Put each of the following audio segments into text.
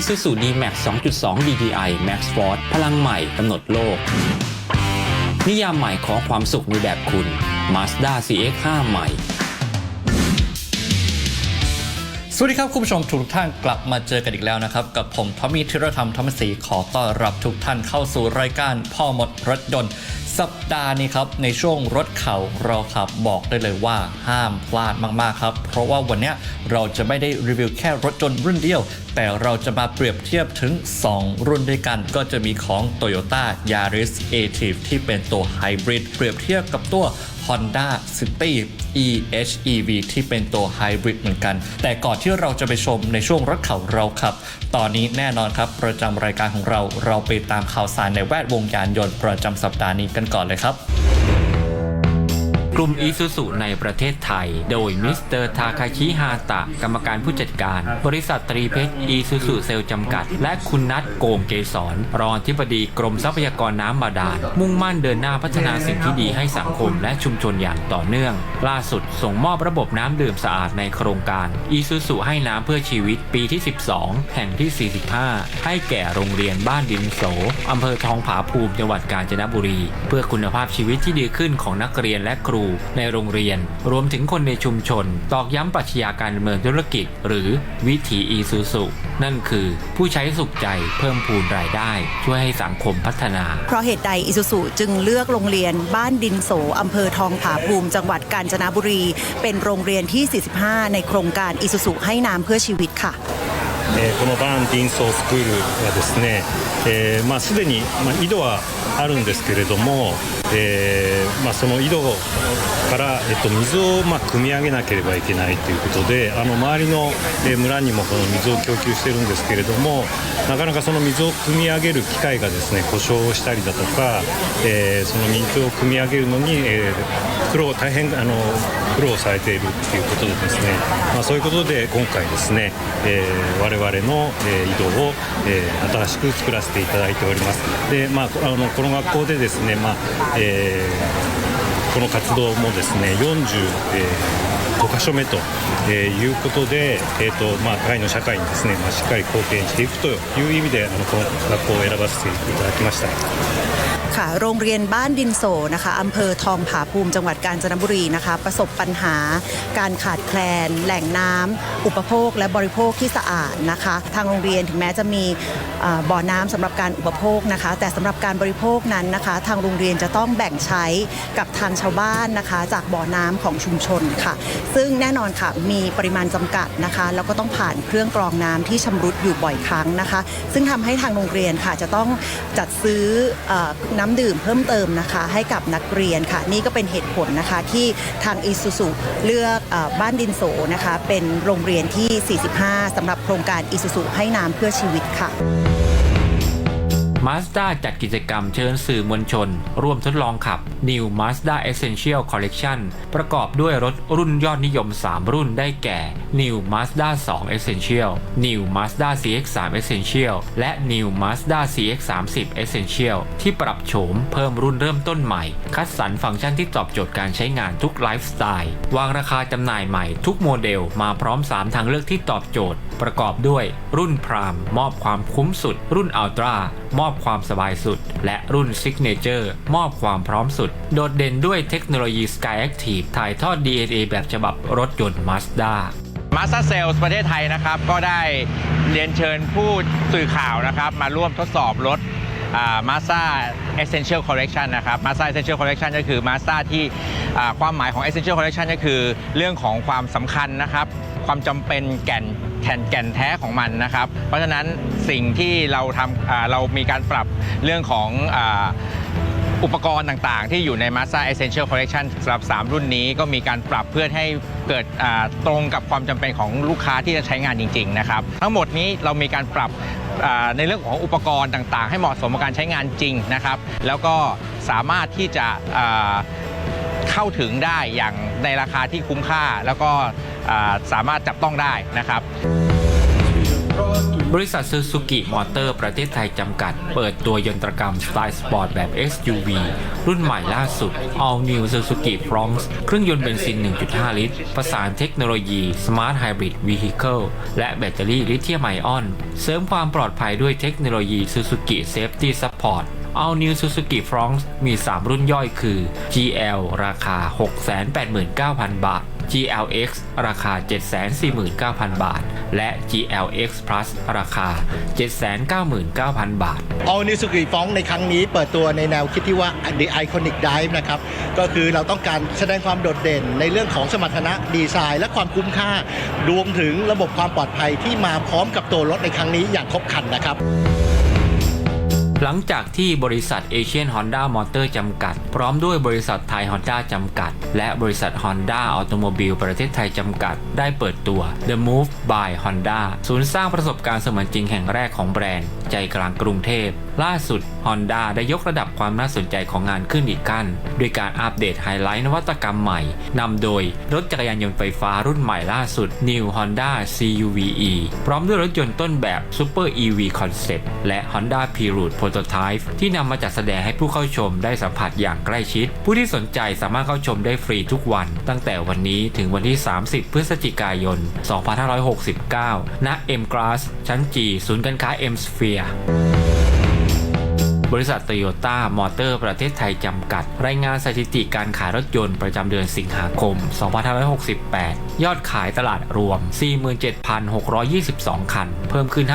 Isuzu D-Max 2.2 DDI Max Force พลังใหม่กำหนดโลก นิยามใหม่ของความสุขในแบบคุณ Mazda CX-5 ใหม่สวัสดีครับคุณผู้ชมทุกท่านกลับมาเจอกันอีกแล้วนะครับ กับผมทอมมี่ธีรธรรมธรรมศรีขอต้อนรับทุกท่านเข้าสู่รายการพ่อมดรถยนต์ สัปดาห์นี้ครับในช่วงรถเข่าเราขับบอกได้เลยว่าห้ามพลาดมากๆครับ เพราะว่าวันนี้เราจะไม่ได้รีวิวแค่รถจนรุ่นเดียว แต่เราจะมาเปรียบเทียบถึง 2 รุ่นด้วยกัน ก็จะมีของ Toyota Yaris a t i v ที่เป็นตัวไฮบริดเปรียบเทียบกับตัว Honda City EHEV ที่เป็นตัวไฮบริดเหมือนกัน แต่ก่อนที่เราจะไปชมในช่วงรถเขาเราขับ ตอนนี้แน่นอนครับ ประจำรายการของเราเราไปตามข่าวสารในแวดวงยานยนต์ประจำสัปดาห์นี้กันก่อนเลยครับ ลุ่ม Isuzu ในประเทศไทย โดยมิสเตอร์ทาคาชิฮาตะ กรรมการผู้จัดการ บริษัทตรีเพชร Isuzu เซลจำกัด และคุณนัทโกงเกษรรองอธิบดีกรมทรัพยากรน้ำบาดาล มุ่งมั่นเดินหน้าพัฒนาสิ่งที่ดีให้สังคมและชุมชนอย่างต่อเนื่อง ล่าสุดส่งมอบระบบน้ำดื่มสะอาดในโครงการ Isuzu ให้น้ำเพื่อชีวิตปีที่ 12 แห่งที่ 45 ให้แก่โรงเรียนบ้านดินโสอำเภอทองผาภูมิจังหวัดกาญจนบุรี เพื่อคุณภาพชีวิตที่ดีขึ้นของนักเรียนและครูในโรงเรียน รวมถึงคนในชุมชน ตอกย้ำปรัชญาการดำเนินธุรกิจ หรือวิถีอีซูซุนั่นคือผู้ใช้สุขใจเพิ่มพูนรายได้ ช่วยให้สังคมพัฒนา เพราะเหตุใดอิซูซุจึงเลือกโรงเรียนบ้านดินโสอำเภอทองผาภูมิ จังหวัดกาญจนบุรี เป็นโรงเรียนที่ 45 ในโครงการอิซูซุให้น้ำเพื่อชีวิตค่ะ えーこのバーン・ディンソースクールはですね、えーまあ、すでに、まあ、井戸は あるんですけれども、えーまあ、その井戸から、えっと、水を、ま、汲み上げなければいけないということであの周りの、え村にもこの水を供給してるんですけれどもなかなかその水を汲み上げる機械がですね故障をしたりだとか、えーその水を汲み上げるのに、えー苦労大変あの苦労されているということでですね、まあ、そういうことで今回ですね、えー我々の、えー井戸を、え新しく作らせていただいております。で、まあ、あのこの学校でですね、まあえーこの活動もですね45箇所目と、えーいうことで、えーとまあ、タイの社会にですね、まあ、しっかり貢献していくという意味であのこの学校を選ばせていただきました。 ค่ะ โรงเรียนบ้านดินโสนะคะอำเภอทองผาภูมิจังหวัดกาญจนบุรีนะคะ ประสบปัญหาการขาดแคลน แหล่งน้ำอุปโภคและบริโภคที่สะอาดนะคะ ทางโรงเรียนถึงแม้จะมีบ่อน้ำสำหรับการอุปโภคนะคะ แต่สำหรับการบริโภคนั้นนะคะ ทางโรงเรียนจะต้องแบ่งใช้กับทางชาวบ้านนะคะ จากบ่อน้ำของชุมชนค่ะ ซึ่งแน่นอนค่ะมีปริมาณจำกัดนะคะแล้วก็ต้องผ่านเครื่องกรองน้ำที่ชำรุดอยู่บ่อยครั้งนะคะ ซึ่งทำให้ทางโรงเรียนค่ะจะต้องจัดซื้อเออน้ำดื่มเพิ่มเติมนะคะ ให้กับนักเรียนค่ะ นี่ก็เป็นเหตุผลนะคะที่ทางอิสุสุเลือกอบ้านดินโสนะคะ เป็นโรงเรียนที่ 45สำหรับโครงการอิสุสุให้น้ำเพื่อชีวิตค่ะ Mazda จัดกิจกรรมเชิญสื่อมวลชน ร่วมทดลองขับ New Mazda Essential Collection ประกอบด้วยรถรุ่นยอดนิยม 3 รุ่นได้แก่ New Mazda 2 Essential New Mazda CX-3 Essential และ New Mazda CX-30 Essential ที่ปรับโฉมเพิ่มรุ่นเริ่มต้นใหม่ คัดสรรฟังก์ชันที่ตอบโจทย์การใช้งานทุกไลฟ์สไตล์วางราคาจำหน่ายใหม่ทุกโมเดลมาพร้อม 3 ทางเลือกที่ตอบโจทย์ ประกอบด้วย รุ่นพรามมอบความคุ้มสุด รุ่นอัลตร้า มอบความสบายสุด และรุ่น Signature มอบความพร้อมสุด โดดเด่นด้วยเทคโนโลยี Sky Active ถ่ายทอด DNA แบบฉบับรถยนต์ Mazda มาสเตอร์เซลส์ประเทศไทยนะครับ ก็ได้เรียนเชิญผู้สื่อข่าวนะครับ มาร่วมทดสอบรถมาส d a Essential Collection นะครับ Mazda Essential Collection ก็คือ Mazda ที่ความหมายของ Essential Collection ก็คือเรื่องของความสำคัญนะครับ ความจำเป็นแก่นแก่นแก่นแท้ของมันนะครับ เพราะฉะนั้นสิ่งที่เราทำเรามีการปรับเรื่องของอุปกรณ์ต่างๆ ที่อยู่ใน Mazda Essential Collection สำหรับ 3 รุ่นนี้ก็มีการปรับเพื่อให้เกิดตรงกับความจำเป็นของลูกค้าที่จะใช้งานจริง ๆ นะครับ ทั้งหมดนี้เรามีการปรับในเรื่องของอุปกรณ์ต่างๆ ให้เหมาะสมกับการใช้งานจริงนะครับ แล้วก็สามารถที่จะเข้าถึงได้อย่างในราคาที่คุ้มค่าแล้วก็ สามารถจับต้องได้นะครับบริษัทซูซูกิมอเตอร์ประเทศไทยจำกัด เปิดตัวยนตรกรรมสไตล์สปอร์ตแบบ SUV รุ่นใหม่ล่าสุด All New Suzuki Fronx เครื่องยนต์เบนซิน 1.5 ลิตร ประสานเทคโนโลยี Smart Hybrid Vehicle และแบตเตอรี่ลิเธียมไอออน เสริมความปลอดภัยด้วยเทคโนโลยี Suzuki Safety Support All New Suzuki Fronx มี 3 รุ่นย่อยคือ GL ราคา 689,000 บาท GLX ราคา 749,000 บาท และ GLX Plus ราคา 799,000 บาท All New Suzuki f o n ในครั้งนี้เปิดตัวในแนวคิดที่ว่า The Iconic Drive นะครับ ก็คือเราต้องการแสดงความโดดเด่นในเรื่องของสมรรถนะดีไซน์ และความคุ้มค่ารวมถึงระบบความปลอดภัยที่มาพร้อมกับตัวรถในครั้งนี้อย่างครบครันนะครับ หลังจากที่บริษัทเอเชียนฮอนด้ามอเตอร์จำกัด พร้อมด้วยบริษัทไทยฮอนด้าจำกัด และบริษัทฮอนด้าออโตโมบิลประเทศไทยจำกัด ได้เปิดตัว The Move by Honda ศูนย์สร้างประสบการณ์เสมือนจริงแห่งแรกของแบรนด์ ใจกลางกรุงเทพล่าสุด Honda ได้ยกระดับความน่าสนใจของงานขึ้นอีกขั้นด้วยการอัปเดตไฮไลท์นวัตกรรมใหม่นำโดยรถจักรยานยนต์ไฟฟ้ารุ่นใหม่ล่าสุด New Honda CUVe พร้อมด้วยรถยนต์ต้นแบบ Super EV Concept และ Honda p r o t Prototype ที่นำมาจัดแสดงให้ผู้เข้าชมได้สัมผัสอย่างใกล้ชิด ผู้ที่สนใจสามารถเข้าชมได้ฟรีทุกวัน ตั้งแต่วันนี้ถึงวันที่ 30 พฤศจิกายน 2569 ณ M Glass ชั้น G ศูนย์การค้า M Sphere บริษัทโตโยต้ามอเตอร์ประเทศไทยจำกัด รายงานสถิติการขายรถยนต์ประจำเดือนสิงหาคม 2568 ยอดขายตลาดรวม 47,622 คัน เพิ่มขึ้น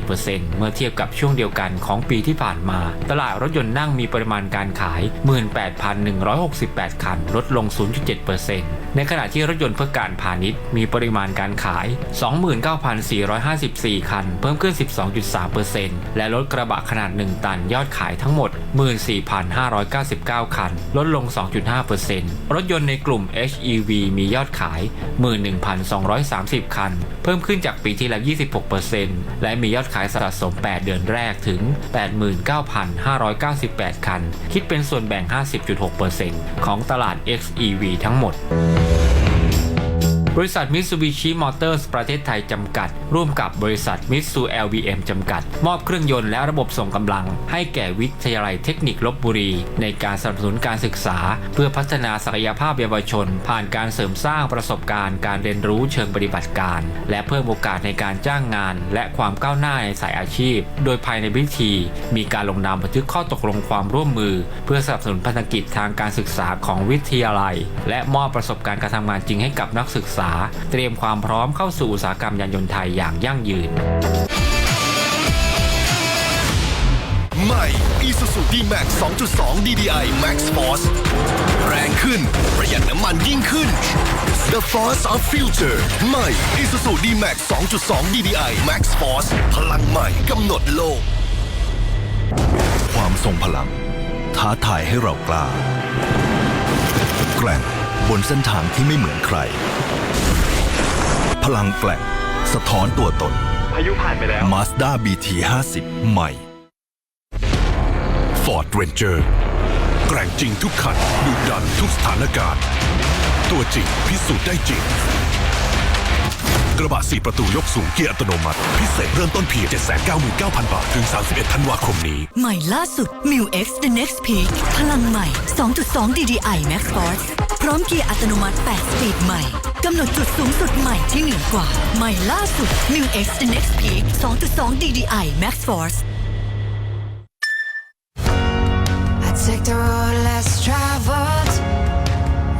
5.4%เมื่อเทียบกับช่วงเดียวกันของปีที่ผ่านมา ตลาดรถยนต์นั่งมีปริมาณการขาย 18,168 คัน ลดลง 0.7%ในขณะที่รถยนต์เพื่อการพาณิชย์มีปริมาณการขาย 29,454 คัน เพิ่มขึ้น 12.3%และรถกระบะขนาด 1 ตันยอดขายทั้งหมด 14,599 คัน ลดลง 2.5%รถยนต์ในกลุ่ม HEV มียอดขาย11,230 คัน เพิ่มขึ้นจากปีที่แล้ว 26%และมียอดขายสะสม 8 เดือนแรกถึง 89,598 คัน คิดเป็นส่วนแบ่ง 50.6%ของตลาด XEV ทั้งหมด บริษัท Mitsubishi Motors ประเทศไทยจำกัด ร่วมกับบริษัท Mitsu LBM จำกัด มอบเครื่องยนต์และระบบส่งกำลัง ให้แก่วิทยาลัยเทคนิคลบบุรี ในการสนับสนุนการศึกษา เพื่อพัฒนาศักยภาพเยาวชน ผ่านการเสริมสร้างประสบการณ์ การเรียนรู้เชิงปฏิบัติการ และเพิ่มโอกาสในการจ้างงาน และความก้าวหน้าในสายอาชีพ โดยภายในพิธี มีการลงนามบันทึกข้อตกลงความร่วมมือ เพื่อสนับสนุนพันธกิจทางการศึกษาของวิทยาลัย และมอบประสบการณ์การทำงานจริงให้กับนักศึกษาเตรียมความพร้อมเข้าสู่อุตสาหกรรมยานยนต์ไทยอย่างยั่งยืน ใหม่ Isuzu D-Max 2.2 DDI Max Force แรงขึ้น ประหยัดน้ำมันยิ่งขึ้น The Force of Future ใหม่ Isuzu D-Max 2.2 DDI Max Force พลังใหม่กำหนดโลก ความทรงพลัง ท้าทายให้เรากล้า แกร่งบนเส้นทางที่ไม่เหมือนใคร ลังแกร่งสะท้อนตัวตน พายุผ่านไปแล้ว Mazda BT 50 ใหม่ Ford Ranger แกร่งจริงทุกคันดุดันทุกสถานการณ์ ตัวจริงพิสูจน์ได้จริง กระบะ4ประตูยกสูงเกียร์อัตโนมัติ พิเศษเริ่มต้นเพียง799,000 บาท ถึง 31 ธันวาคมนี้ ใหม่ล่าสุด m i u X The Next Peak พลังใหม่ 2.2 DDI Max Force พร้อมเกียร์อัตโนมัติ 8 สปีดใหม่กำหนดจุดสูงสุดใหม่ที่เหนือกว่า ใหม่ล่าสุด m i u X The Next Peak 2.2 DDI Max Force I take the road less traveled.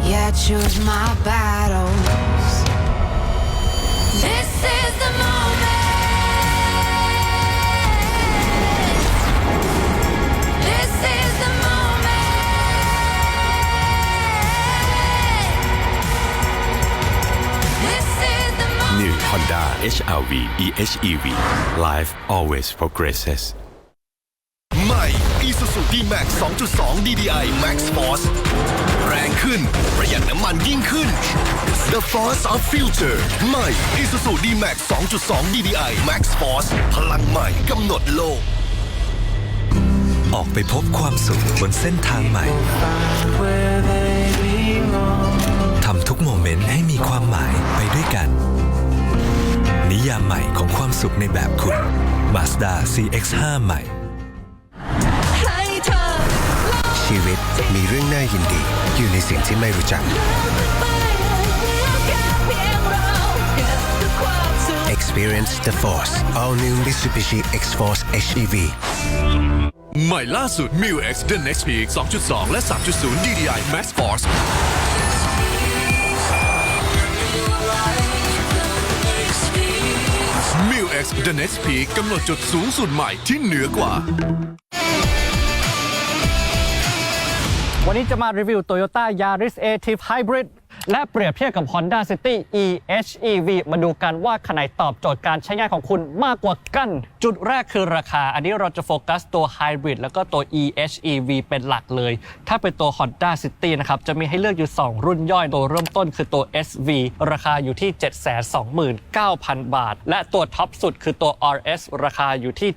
Yeah, I choose my battles. Honda HRV eHEV Life always progresses ใหม่ Isuzu D-Max 2.2 DDI Max Force แรงขึ้น ประหยัดน้ำมันยิ่งขึ้น The Force of Future ใหม่ Isuzu D-Max 2.2 DDI Max Force พลังใหม่กำหนดโลก ออกไปพบความสุขบนเส้นทางใหม่ ทำทุกโมเมนต์ให้มีความหมายไปด้วยกัน นินิยามใหม่ของความสุขในแบบคุณ Mazda CX-5 ใหม่ ชีวิตมีเรื่องน่ายินดี อยู่ในสิ่งที่ไม่รู้จัก Experience the Force All New Mitsubishi X-Force HEV ใหม่ล่าสุด m i u X The Next Peak 2.2 และ 3.0 DDI Max Force m i u X The Next Peak กำหนดจุดสูงสุดใหม่ที่เหนือกว่า วันนี้จะมารีวิว Toyota Yaris Active Hybrid และเปรียบเทียบกับ Honda City eHEV มาดูกันว่าคันไหนตอบโจทย์การใช้งานของคุณมากกว่ากัน จุดแรกคือราคา อันนี้เราจะโฟกัสตัว Hybrid แล้วก็ตัว eHEV เป็นหลักเลย ถ้าเป็นตัว Honda City นะครับ จะมีให้เลือกอยู่ 2 รุ่นย่อยตัวเริ่มต้นคือตัว SV ราคาอยู่ที่ 729,000 บาท และตัวท็อปสุดคือตัว RS ราคาอยู่ที่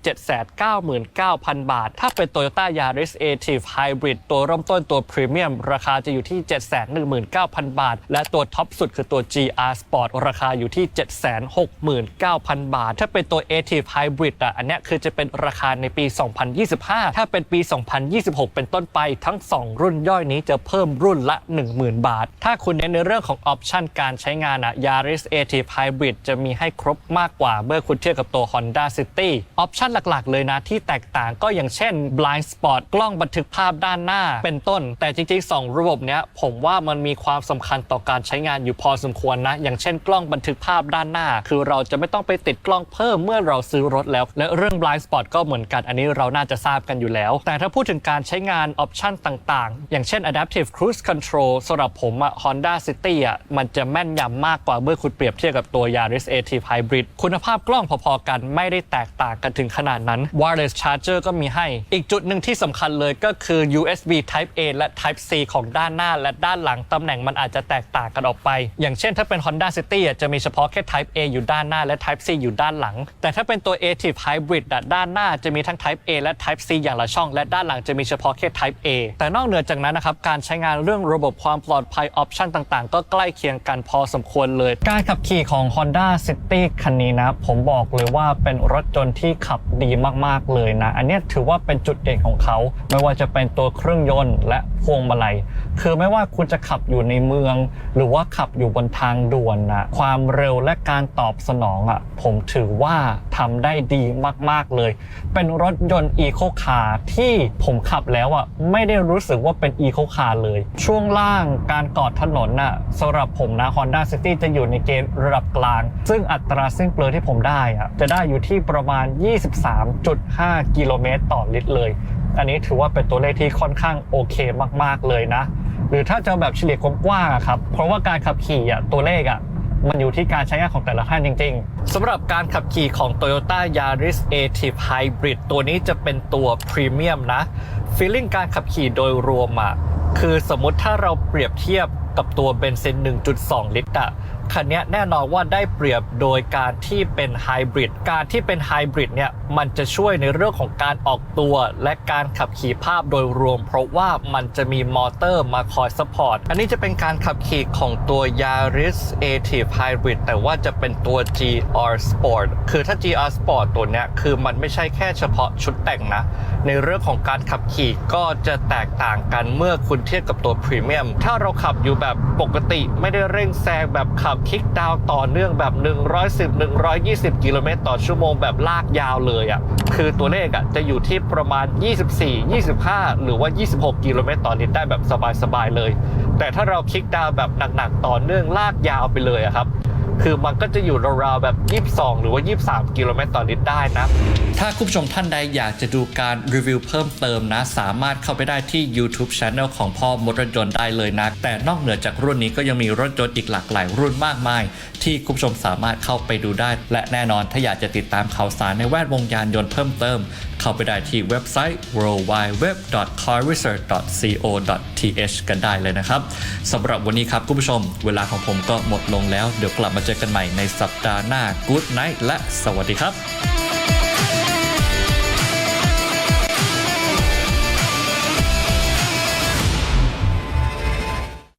799,000 บาท ถ้าเป็น Toyota Yaris Active Hybrid ตัวเริ่มต้นตัว Premium ราคาจะอยู่ที่ 719,000 บาทและตัวท็อปสุดคือตัว GR Sport ราคาอยู่ที่ 769,000 บาท ถ้าเป็นตัว Active Hybrid อะอันนี้คือจะเป็นราคาในปี 2025 ถ้าเป็นปี 2026 เป็นต้นไปทั้ง 2 รุ่นย่อยนี้จะเพิ่มรุ่นละ 10,000 บาท ถ้าคุณเน้นในเรื่องของออปชันการใช้งานอะ Yaris Active Hybrid จะมีให้ครบมากกว่าเมื่อคุณเทียบกับตัว Honda City ออปชันหลักๆ เลยนะที่แตกต่างก็อย่างเช่น Blind Spot กล้องบันทึกภาพด้านหน้าเป็นต้น แต่จริงๆ 2 ระบบเนี้ยผมว่ามันมีความสำคัญต่อการใช้งานอยู่พอสมควรนะ อย่างเช่นกล้องบันทึกภาพด้านหน้า คือเราจะไม่ต้องไปติดกล้องเพิ่มเมื่อเราซื้อรถแล้ว และเรื่อง blind spot ก็เหมือนกันอันนี้เราน่าจะทราบกันอยู่แล้ว แต่ถ้าพูดถึงการใช้งานออปชันต่างๆ อย่างเช่น adaptive cruise control สำหรับผมอะ Honda City อะมันจะแม่นยำมากกว่าเมื่อคุณเปรียบเทียบกับตัว Yaris Active Hybrid คุณภาพกล้องพอๆกันไม่ได้แตกต่างกันถึงขนาดนั้น wireless charger ก็มีให้ อีกจุดหนึ่งที่สำคัญเลยก็คือ USB Type A และ Type C ของด้านหน้าและด้านหลังตำแหน่งมันอาจจะแตกต่างกันออกไป อย่างเช่นถ้าเป็น Honda City อะจะมีเฉพาะแค่ Type A อยู่ด้านหน้าและ Type C อยู่ด้านหลัง แต่ถ้าเป็นตัว Active Hybrid ด้านหน้าจะมีทั้ง Type A และ Type C อย่างละช่อง และด้านหลังจะมีเฉพาะแค่ Type A แต่นอกเหนือจากนั้นนะครับการใช้งานเรื่องระบบความปลอดภัยออปชันต่างๆ ก็ใกล้เคียงกันพอสมควรเลย การขับขี่ของ Honda City คันนี้นะ ผมบอกเลยว่าเป็นรถยนต์ที่ขับดีมากๆเลยนะ อันนี้ถือว่าเป็นจุดเด่นของเขา ไม่ว่าจะเป็นตัวเครื่องยนต์และพวงมาลัย คือไม่ว่าคุณจะขับอยู่ในเมืองหรือว่าขับอยู่บนทางด่วนนะความเร็วและการตอบสนองอะผมถือว่าทำได้ดีมากๆเลย เป็นรถยนต์อีโคคาร์ที่ผมขับแล้วอะไม่ได้รู้สึกว่าเป็นอีโคคาร์เลย ช่วงล่างการกอดถนนน่ะสำหรับผมนะ Honda City จะอยู่ในเกณฑ์ระดับกลาง ซึ่งอัตราสิ้นเปลืองที่ผมได้อะจะได้อยู่ที่ประมาณ 23.5 กิโลเมตรต่อลิตรเลย อันนี้ถือว่าเป็นตัวเลขที่ค่อนข้างโอเคมาก ๆ เลยนะ หรือถ้าจะแบบเฉลี่ยกว้างๆอะครับ เพราะว่าการขับขี่อะตัวเลขอะมันอยู่ที่การใช้งานของแต่ละท่านจริง ๆสำหรับการขับขี่ของ Toyota Yaris Active Hybrid ตัวนี้จะเป็นตัวพรีเมียมนะฟีลลิ่งการขับขี่โดยรวมอะคือสมมติถ้าเราเปรียบเทียบกับตัวเบนซิน 1.2 ลิตรอะ คันนี้แน่นอนว่าได้เปรียบโดยการที่เป็นไฮบริด การที่เป็นไฮบริดเนี่ยมันจะช่วยในเรื่องของการออกตัวและการขับขี่ภาพโดยรวม เพราะว่ามันจะมีมอเตอร์มาคอยสปอร์ต อันนี้จะเป็นการขับขี่ของตัว Yaris Active Hybrid แต่ว่าจะเป็นตัว GR Sport คือถ้า GR Sport ตัวเนี้ยคือมันไม่ใช่แค่เฉพาะชุดแต่งนะ ในเรื่องของการขับขี่ก็จะแตกต่างกันเมื่อคุณเทียบกับตัวพรีเมียมถ้าเราขับอยู่แบบปกติไม่ได้เร่งแซงแบบขับคลิกดาวต่อเนื่องแบบ 110 120 กิโลเมตรต่อชั่วโมงแบบลากยาวเลยอะ่ะคือตัวเลขอะ่ะจะอยู่ที่ประมาณ 24 25 หรือว่า 26 กิโลเมตรต่อลิตรได้แบบสบายๆเลย แต่ถ้าเราคลิกดาวแบบหนักๆต่อเนื่องลากยาวไปเลยอะครับ คือมันก็จะอยู่ราวๆแบบ 22 หรือว่า 23 กิโลเมตรต่อลิตรได้นะ ถ้าคุณผู้ชมท่านใดอยากจะดูการรีวิวเพิ่มเติมนะ สามารถเข้าไปได้ที่ YouTube Channel ของพ่อมดรถยนต์ได้เลยนะ แต่นอกเหนือจากรุ่นนี้ก็ยังมีรถยนต์อีกหลากหลายรุ่นมากมาย ที่คุณผู้ชมสามารถเข้าไปดูได้ และแน่นอนถ้าอยากจะติดตามข่าวสารในแวดวงยานยนต์เพิ่มเติม เข้าไปได้ที่เว็บไซต์ worldwideweb.carresearch.co.th กันได้เลยนะครับสำหรับวันนี้ครับคุณผู้ชม เวลาของผมก็หมดลงแล้ว เดี๋ยวกลับมาเจอกันใหม่ในสัปดาห์หน้า Good night และสวัสดีครับ